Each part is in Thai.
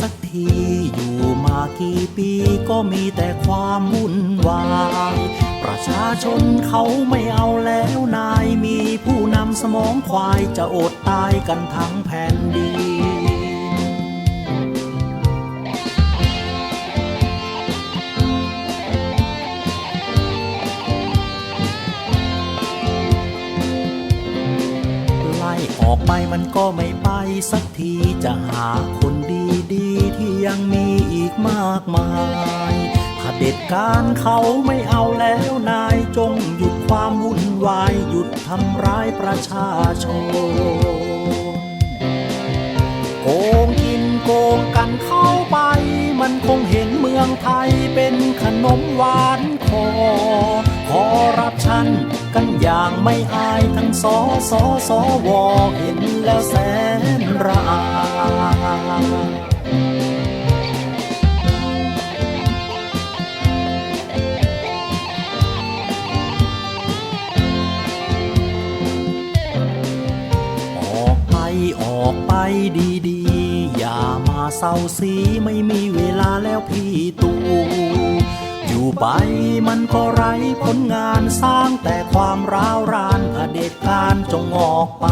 สักทีอยู่มากี่ปีก็มีแต่ความวุ่นวายประชาชนเขาไม่เอาแล้วนายมีผู้นำสมองควายจะอดตายกันทั้งแผ่นดินไล่ออกไปมันก็ไม่ไปสักทีจะหาคนดี ที่ยังมีอีกมากมายเด็จการเขาไม่เอาแล้วนายจงหยุดความวุ่นวาย หยุดทำร้ายประชาชนโกงกินโกงกันเข้าไป มันคงเห็นเมืองไทยเป็นขนมหวานคอขอรับชันกันอย่างไม่อายทั้งสอสอสอวอเห็นแล้วแสนระอา ดีๆ อย่ามาเศร้าสีไม่มีเวลาแล้วพี่ตูอยู่ไปมันก็ไร้ผลงานสร้างแต่ความร้าวรานเผด็จการจงออกไป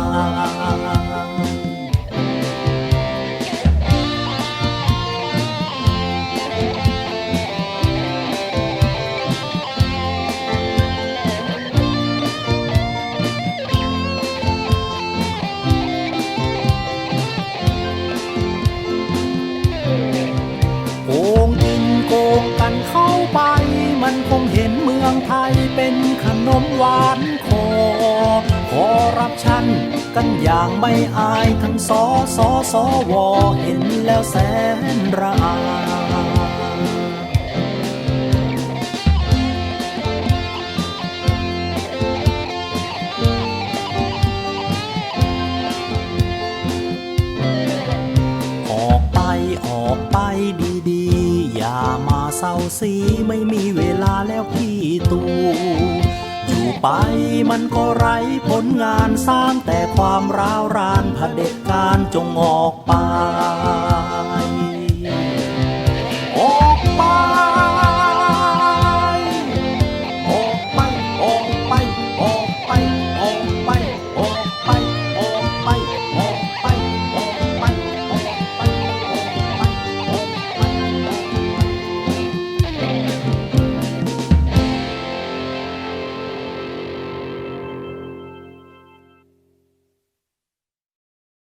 คงเห็นเมืองไทยเป็นขนมหวานคอขอรับชันกันอย่างไม่อายทั้งสอสอสอวอเห็นแล้วแสนระอาออก ศร้าสีไม่มีเวลาแล้วพี่ตูอยู่ไปมันก็ไร้ผลงานสร้างแต่ความร้าวรานเผด็จการจงออก